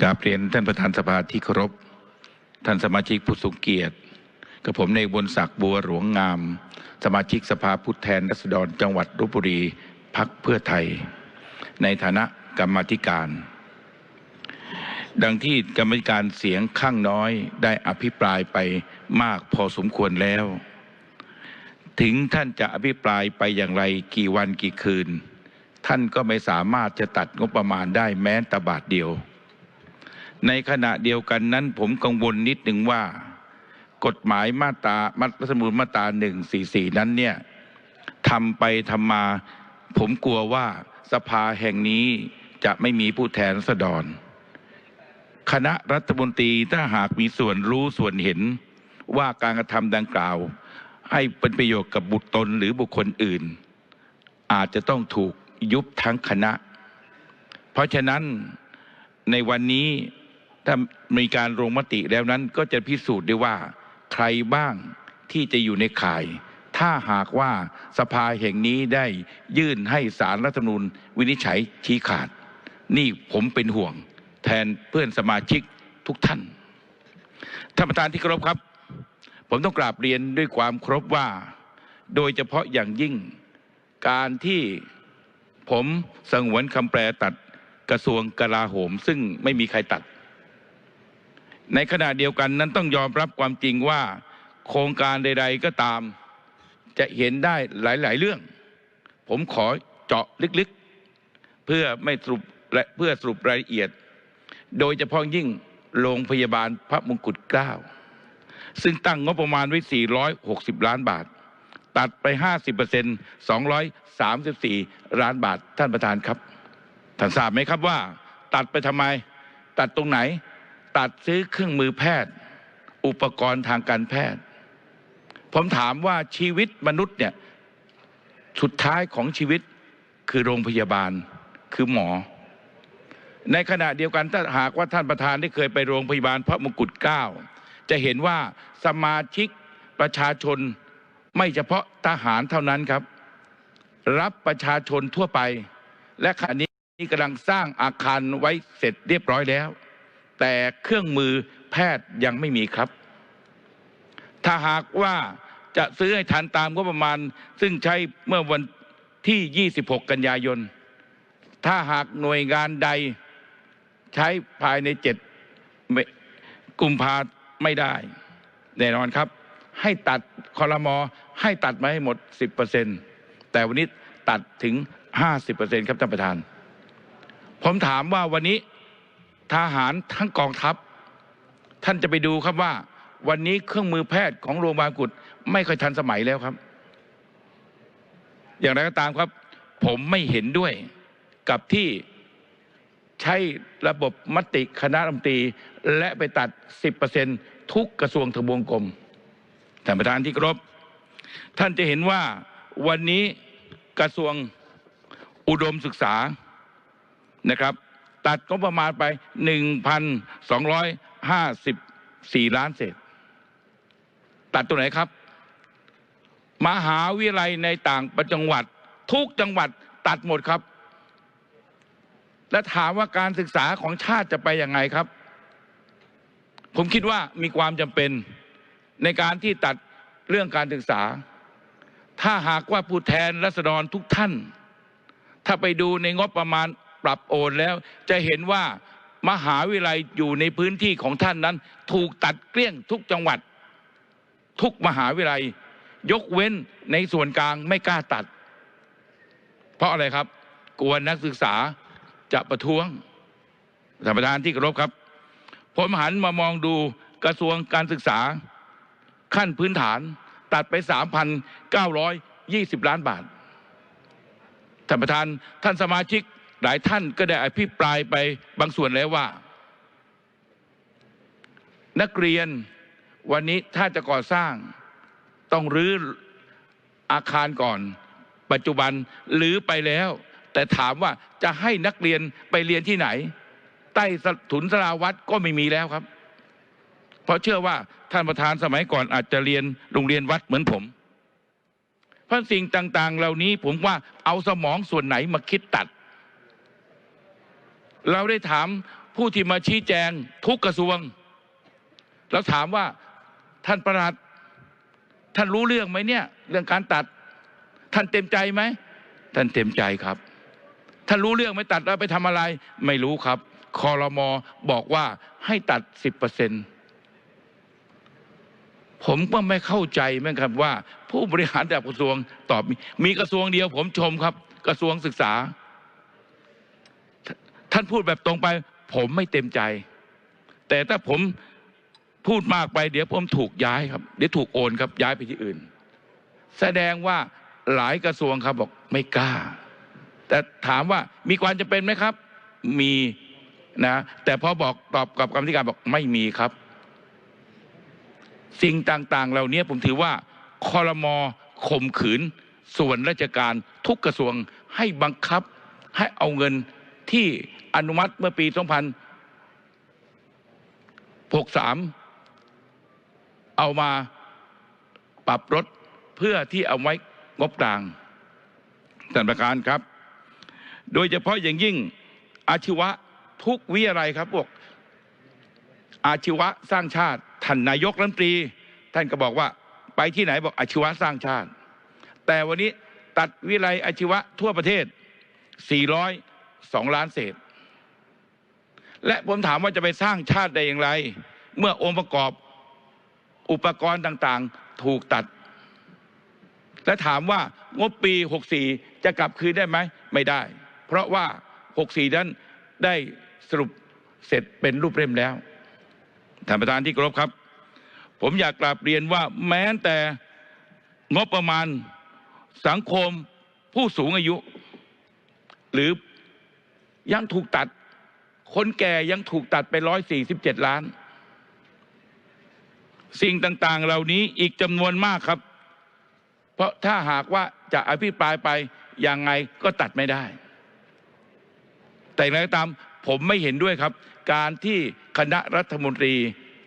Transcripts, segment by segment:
กราบเรียนท่านประธานสภาที่เคารพ ท่านสมาชิกผู้ทรงเกียรติ กับผมในบนศักดิ์บัวหลวงงาม สมาชิกสภาผู้แทนราษฎรจังหวัดลบบุรีพักเพื่อไทย ในฐานะกรรมธิการ ดังที่กรรมธิการเสียงข้างน้อยได้อภิปรายไปมากพอสมควรแล้ว ถึงท่านจะอภิปรายไปอย่างไรกี่วันกี่คืน ท่านก็ไม่สามารถจะตัดงบประมาณได้แม้แต่บาทเดียว ในขณะเดียวกันนั้นผมกังวลนิดหนึ่งว่า กฎหมายมาตรามารัฐธรรมนูญมาตราหนึ่งสี่สี่นั้นเนี่ยทำไปทำมา ผมกลัวว่าสภาแห่งนี้จะไม่มีผู้แทนราษฎรคณะรัฐมนตรีถ้าหากมีส่วนรู้ส่วนเห็นว่าการกระทำดังกล่าว ให้เป็นประโยชน์กับบุตรตนหรือบุคคลอื่น อาจจะต้องถูกยุบทั้งคณะ เพราะฉะนั้นในวันนี้ ถ้ามีการลงมติแล้วนั้นก็จะพิสูจน์ได้ว่าใครบ้างที่จะอยู่ในข่าย ถ้าหากว่าสภาแห่งนี้ได้ยื่นให้สารรัฐธรรมนูญวินิจฉัยชี้ขาด นี่ผมเป็นห่วง แทนเพื่อนสมาชิกทุกท่านท่านประธานที่เคารพครับ ผมต้องกราบเรียนด้วยความเคารพว่า โดยเฉพาะอย่างยิ่ง การที่ผมสงวนคำแปลตัดกระทรวงกลาโหม ซึ่งไม่มีใครตัด ในขณะเดียวกันนั้นต้องยอมรับความจริงว่าโครงการใด ๆก็ตาม จะเห็นได้หลาย ๆ เรื่อง ผมขอเจาะลึกๆ เพื่อไม่สรุปและเพื่อสรุปรายละเอียด โดยเฉพาะยิ่งโรงพยาบาลพระมงกุฎเกล้าซึ่งตั้งงบประมาณไว้ 460 ล้านบาท ตัดไป 50% 234 ล้านบาทท่านประธานครับ ท่านทราบไหมครับว่า ตัดไปทำไม ตัดตรงไหน ตัดซื้อเครื่องมือแพทย์ อุปกรณ์ทางการแพทย์ ผมถามว่าชีวิตมนุษย์เนี่ยสุดท้ายของชีวิตคือโรงพยาบาลคือหมอ ในขณะเดียวกันถ้าหากว่าท่านประธานได้เคยไปโรงพยาบาลพระมงกุฎเกล้าจะเห็นว่าสมาชิกประชาชนไม่เฉพาะทหารเท่านั้นครับ รับประชาชนทั่วไป และขณะนี้กำลังสร้างอาคารไว้เสร็จเรียบร้อยแล้ว แต่เครื่องมือแพทย์ยังไม่มีครับ ถ้าหากว่าจะซื้อให้ทันตามก็ประมาณ ซึ่งใช้เมื่อวันที่ 26 กันยายน ถ้าหากหน่วยงานใดใช้ภายในเจ็ดกุมภาไม่ได้ แน่นอนครับ ให้ตัดคอรมอให้ตัดมาให้หมด 10%แต่วันนี้ตัดถึง 50%ครับท่านประธาน ผมถามว่าวันนี้ ทหารทั้งกองทัพ ท่านจะไปดูครับว่า วันนี้เครื่องมือแพทย์ของโรงพยาบาลกุดไม่ค่อยทันสมัยแล้วครับ อย่างไรก็ตามครับ ผมไม่เห็นด้วยกับที่ใช้ระบบมติคณะรัฐมนตรี และไปตัด 10%ทุกกระทรวงทบวงกรมท่านประธานที่เคารพท่านจะเห็นว่าวันนี้กระทรวงอุดมศึกษานะครับ ตัดก็ประมาณไป1,254ล้านเศษ ตัดตัวไหนครับ มหาวิทยาลัยในต่างประจังหวัด ทุกจังหวัดตัดหมดครับ และถามว่าการศึกษาของชาติจะไปยังไงครับ ผมคิดว่ามีความจำเป็นในการที่ตัดเรื่องการศึกษา ถ้าหากว่าผู้แทนรัษฎรทุกท่าน ถ้าไปดูในงบประมาณ รับโอนแล้ว จะเห็นว่ามหาวิทยาลัยอยู่ในพื้นที่ของท่านนั้น ถูกตัดเกลี้ยงทุกจังหวัด ทุกมหาวิทยาลัย ยกเว้นในส่วนกลางไม่กล้าตัด เพราะอะไรครับ กลัวนักศึกษาจะประท้วงท่านประธานที่เคารพครับ ผมหันมามองดูกระทรวงการศึกษา ขั้นพื้นฐานตัดไป 3,920 ล้านบาท ท่านประธานท่านสมาชิก หลายท่านก็ได้อภิปรายไปบางส่วนแล้วว่า นักเรียนวันนี้ถ้าจะก่อสร้างต้องรื้ออาคารก่อน ปัจจุบันหรือไปแล้ว แต่ถามว่าจะให้นักเรียนไปเรียนที่ไหน ใต้ถุนสราวัดก็ไม่มีแล้วครับ เพราะเชื่อว่าท่านประธานสมัยก่อนอาจจะเรียนโรงเรียนวัดเหมือนผมเพราะสิ่งต่าง ๆ เหล่านี้ผมว่าเอาสมองส่วนไหนมาคิดตัด เราได้ถามผู้ที่มาชี้แจงทุกกระทรวงแล้วถามว่าท่านประหลัดท่านรู้เรื่องไหมเนี่ย เรื่องการตัด ท่านเต็มใจไหมท่านเต็มใจครับ ท่านรู้เรื่องไหมตัดแล้วไปทำอะไร ไม่รู้ครับคอรมอบอกว่าให้ตัดสิบเปอร์เซ็นต์ผมก็ไม่เข้าใจเหมือนกันว่า ผู้บริหารระดับกระทรวงตอบมีมีกระทรวงเดียว ผมชมครับ กระทรวงศึกษา ท่านพูดแบบตรงไป ผมไม่เต็มใจ แต่ถ้าผมพูดมากไปเดี๋ยวผมถูกย้ายครับ เดี๋ยวถูกโอนครับย้ายไปที่อื่น แสดงว่าหลายกระทรวงครับบอกไม่กล้า แต่ถามว่ามีความจำเป็นไหมครับ มีนะแต่พอบอกตอบกับกรรมธิการบอกไม่มีครับ สิ่งต่างๆ เหล่านี้ผมถือว่าคอรมอข่มขืน ส่วนราชการทุกกระทรวงให้บังคับให้เอาเงินที่ อนุมัติเมื่อปี2063เอามาปรับลดเพื่อที่เอาไว้งบกลางท่านประธานครับ โดยเฉพาะอย่างยิ่งอาชีวะทุกวิอะไรครับพวกอาชีวะสร้างชาติท่านนายกรัฐมนตรี ท่านก็บอกว่าไปที่ไหนบอกอาชีวะสร้างชาติ แต่วันนี้ตัดวิไลอาชีวะทั่วประเทศ 402 ล้านเศษ และผมถามว่าจะไปสร้างชาติได้อย่างไร เมื่อองค์ประกอบอุปกรณ์ต่างๆ ถูกตัด และถามว่างบปี 64 จะกลับคืนได้ไหมไม่ได้ เพราะว่า 64 นั้นได้สรุปเสร็จเป็นรูปเล่มแล้วท่านประธานที่เคารพครับ ผมอยากกราบเรียนว่าแม้แต่งบประมาณสังคมผู้สูงอายุ หรือยังถูกตัด คนแก่ยังถูกตัดไปร้อยสี่สิบเจ็ดล้าน สิ่งต่างๆเหล่านี้อีกจำนวนมากครับ เพราะถ้าหากว่าจะอภิปรายไปยังไงก็ตัดไม่ได้ แต่อย่างไรก็ตามผมไม่เห็นด้วยครับ การที่คณะรัฐมนตรี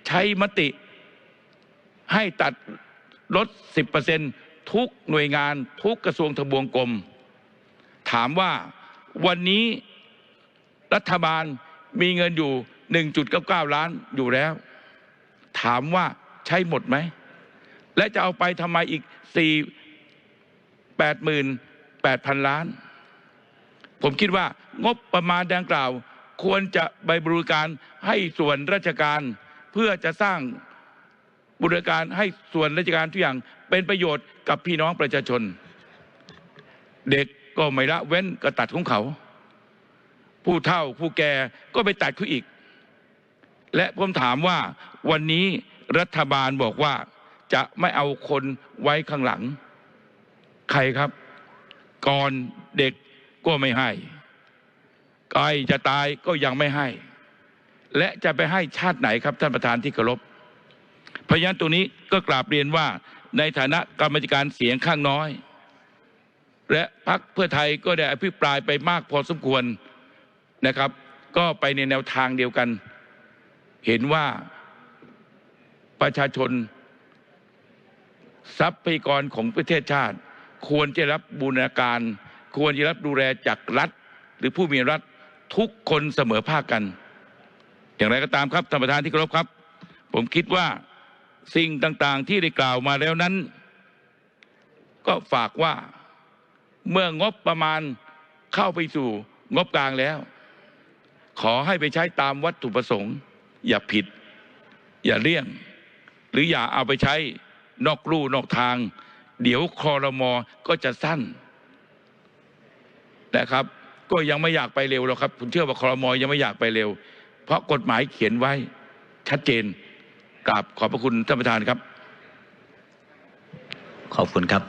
ใช้มติให้ตัดลด 10%ทุกหน่วยงานทุกกระทรวงทบวงกรม ถามว่าวันนี้รัฐบาล มีเงินอยู่ 1.99 ล้านอยู่แล้ว ถามว่าใช้หมดไหม และจะเอาไปทำไมอีก 4 88,000 ล้าน ผมคิดว่างบประมาณดังกล่าว ควรจะไปบริการให้ส่วนราชการ เพื่อจะสร้างบริการให้ส่วนราชการทุกอย่างเป็นประโยชน์กับพี่น้องประชาชน เด็กก็ไม่ละเว้นก็ตัดของเขา ผู้เฒ่าผู้แก่ก็ไปตัดเขาอีก และผมถามว่าวันนี้รัฐบาลบอกว่าจะไม่เอาคนไว้ข้างหลัง ใครครับ ก่อนเด็กก็ไม่ให้ใกล้จะตายก็ยังไม่ให้ และจะไปให้ชาติไหนครับท่านประธานที่เคารพเพราะฉะนั้นตรงนี้ก็กราบเรียนว่าในฐานะกรรมการเสียงข้างน้อย และพักเพื่อไทยก็ได้อภิปรายไปมากพอสมควร นะครับ ก็ไปในแนวทางเดียวกัน เห็นว่าประชาชน ทรัพยากรของประเทศชาติ ควรจะรับบูรณาการ ควรจะรับดูแลจากรัฐ หรือผู้มีรัฐทุกคนเสมอภาคกัน อย่างไรก็ตามครับท่านประธานที่เคารพครับ ผมคิดว่าสิ่งต่างๆที่ได้กล่าวมาแล้วนั้น ก็ฝากว่าเมื่องบประมาณเข้าไปสู่งบกลางแล้ว ขอให้ไปใช้ตามวัตถุประสงค์ อย่าผิด อย่าเลี่ยง หรืออย่าเอาไปใช้นอกลู่นอกทาง เดี๋ยวคอรมอก็จะสั้นนะครับ ก็ยังไม่อยากไปเร็วหรอกครับผมเชื่อว่าคอรมอยังไม่อยากไปเร็ว เพราะกฎหมายเขียนไว้ชัดเจนกราบขอบพระคุณท่านประธานครับ ขอบคุณครับ